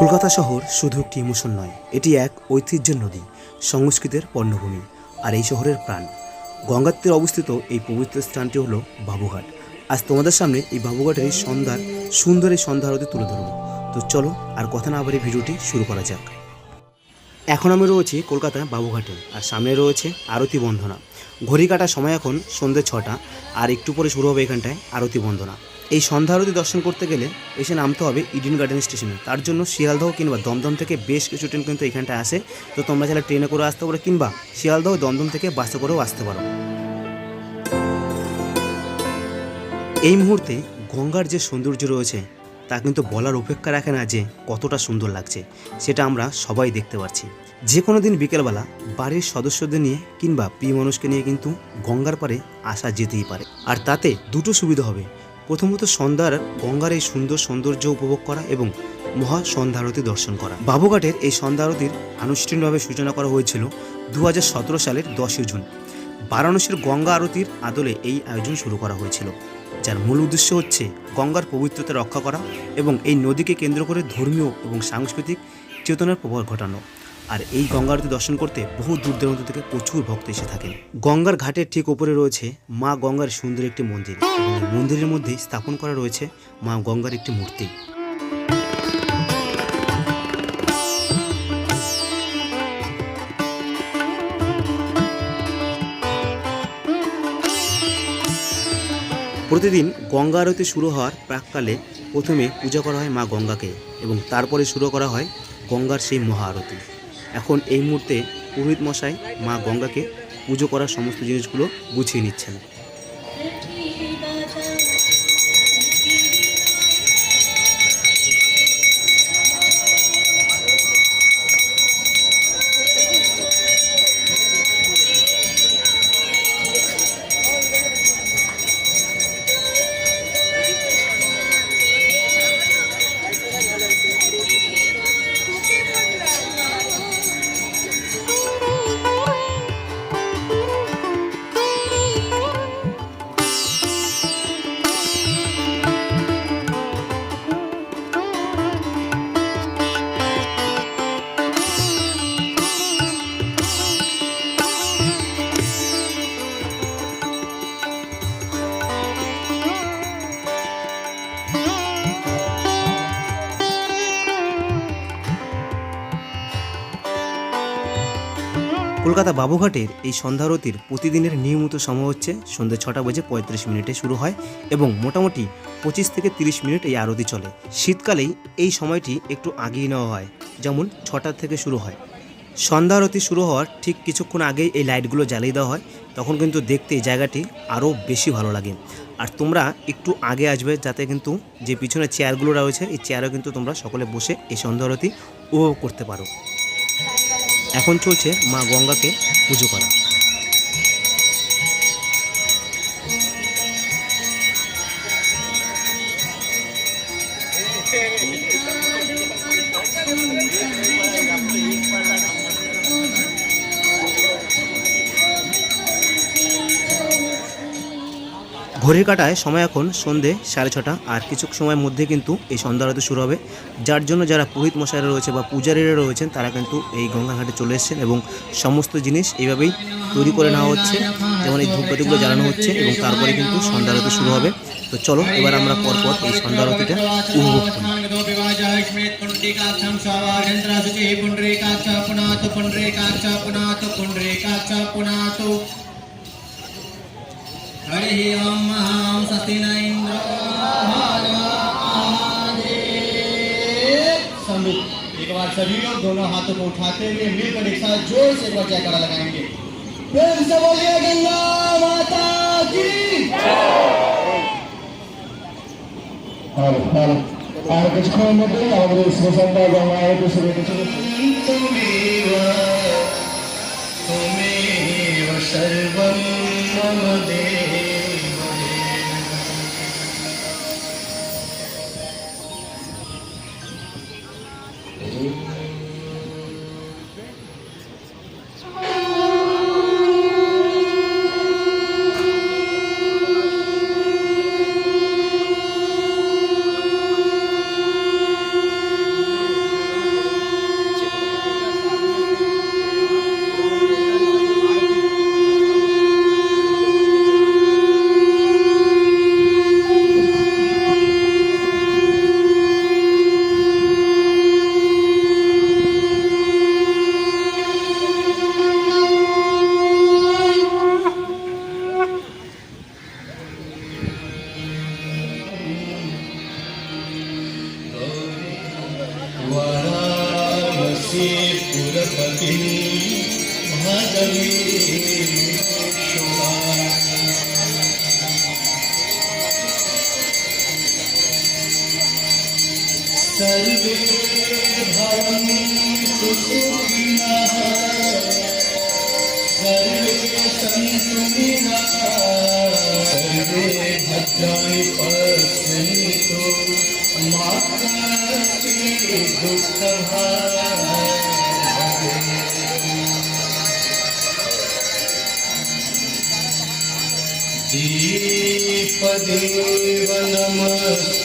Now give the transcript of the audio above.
কলকাতা শহর শুধু একটি ইমোশন নয়, এটি এক ঐতিহ্যের নদী, সংস্কৃতের পর্ণভূমি আর এই শহরের প্রাণ। গঙ্গার তীরে অবস্থিত এই পবিত্র স্থানটি হলো বাবুঘাট। আজ তোমাদের সামনে এই বাবুঘাটের সন্ধ্যার সুন্দর এই সন্ধ্যা আরতি তুলে ধরবো। তো চলো আর কথা না আবার এই ভিডিওটি শুরু করা যাক। এখন আমি রয়েছি কলকাতায় বাবুঘাটে, আর সামনে রয়েছে আরতি বন্দনা। ঘড়ি কাটার সময় এখন সন্ধ্যে ছটা, আর একটু পরে শুরু হবে এখানটায় আরতি বন্দনা। এই সন্ধ্যা আরতি দর্শন করতে গেলে এসে নামতে হবে ইডেন গার্ডেন স্টেশনে। তার জন্য শিয়ালদহ কিংবা দমদম থেকে বেশ কিছু ট্রেন কিন্তু এখানটায় আসে। তো তোমরা চাইলে ট্রেনে করে আসতে পারো কিংবা শিয়ালদহ, দমদম থেকে বাসে করেও আসতে পারো। এই মুহূর্তে গঙ্গার যে সৌন্দর্য রয়েছে, তা কিন্তু বলার অপেক্ষা রাখে না যে কতটা সুন্দর লাগছে, সেটা আমরা সবাই দেখতে পাচ্ছি যে কোনো দিন বিকেলবেলা বাড়ির সদস্যদের নিয়ে কিংবা প্রিয় মানুষকে নিয়ে কিন্তু গঙ্গার পারে আসা যেতেই পারে। আর তাতে দুটো সুবিধা হবে। প্রথমত সন্ধ্যার গঙ্গার এই সুন্দর সৌন্দর্য উপভোগ করা এবং মহা সন্ধ্যারতি দর্শন করা। বাবুঘাটের এই সন্ধ্যারতির আনুষ্ঠানিকভাবে সূচনা করা হয়েছিল দু হাজার সতেরো সালের দশই জুন। বারাণসীর গঙ্গা আরতির আদলে এই আয়োজন শুরু করা হয়েছিল, যার মূল উদ্দেশ্য হচ্ছে গঙ্গার পবিত্রতা রক্ষা করা এবং এই নদীকে কেন্দ্র করে ধর্মীয় এবং সাংস্কৃতিক চেতনার প্রভাব ঘটানো। আর এই গঙ্গা আরতি দর্শন করতে বহু দূর দূরান্ত থেকে প্রচুর ভক্ত এসে থাকেন। গঙ্গার ঘাটের ঠিক ওপরে রয়েছে মা গঙ্গার সুন্দর একটি মন্দির। মন্দিরের মধ্যে স্থাপন করা রয়েছে মা গঙ্গার একটি মূর্তি। প্রতিদিন গঙ্গা আরতি শুরু হওয়ার প্রাককালে প্রথমে পূজা করা হয় মা গঙ্গাকে এবং তারপরে শুরু করা হয় গঙ্গার সেই মহা আরতি। এখন এই মুহূর্তে পুরোহিত মশাই মা গঙ্গাকে পুজো করার সমস্ত জিনিসগুলো গুছিয়ে নিচ্ছেন। কলকাতা বাবুঘাটের এই সন্ধ্যারতির প্রতিদিনের নিয়মিত সময় হচ্ছে সন্ধ্যে ছটা বেজে পঁয়ত্রিশ মিনিটে শুরু হয় এবং মোটামুটি পঁচিশ থেকে তিরিশ মিনিট এই আরতি চলে। শীতকালেই এই সময়টি একটু আগিয়ে নেওয়া হয়, যেমন ছটা থেকে শুরু হয়। সন্ধ্যা আরতি শুরু হওয়ার ঠিক কিছুক্ষণ আগেই এই লাইটগুলো জ্বালিয়ে দেওয়া হয়, তখন কিন্তু দেখতে এই জায়গাটি আরও বেশি ভালো লাগে। আর তোমরা একটু আগে আসবে, যাতে কিন্তু যে পিছনে চেয়ারগুলো রয়েছে, এই চেয়ারও কিন্তু তোমরা সকলে বসে এই সন্ধ্যা আরতি উপভোগ করতে পারো। এখন চলছে মা গঙ্গাকে পুজো করা। ঘড়ির কাটায় সময় এখন সন্ধে সাড়ে ছটা আর কিছু সময়ের মধ্যে কিন্তু এই সন্ধ্যা আরতি শুরু হবে। যার জন্য যারা পুরোহিত মশাইরা রয়েছে বা পূজারীরা রয়েছেন, তারা কিন্তু এই গঙ্গাঘাটে চলে এসেছেন এবং সমস্ত জিনিস এইভাবেই তৈরি করে নেওয়া হচ্ছে। যেমন এই ধূপবাতিগুলো জ্বালানো হচ্ছে এবং তারপরে কিন্তু সন্ধ্যা আরতি শুরু হবে। তো চলো, এবার আমরা পরপর এই সন্ধ্যা আরতিটা উপভোগ করি। एक बार सभी लोग दोनों हाथों को उठाते हुए मिलकर एक साथ ज़ोर से एक बार जयकारा लगाएँगे फिर से बोलिए गंगा माता की हर हर और कुछ खाने के और इसमें संपर्क हमारे दूसरे के सर्वे भवन्तु सुखिनः सर्वे सन्तु निरामयाः सर्वे भद्राणि पश्यन्तु मा कश्चित् दुःखभाग् दीपदेव नमस्तुभ्यम्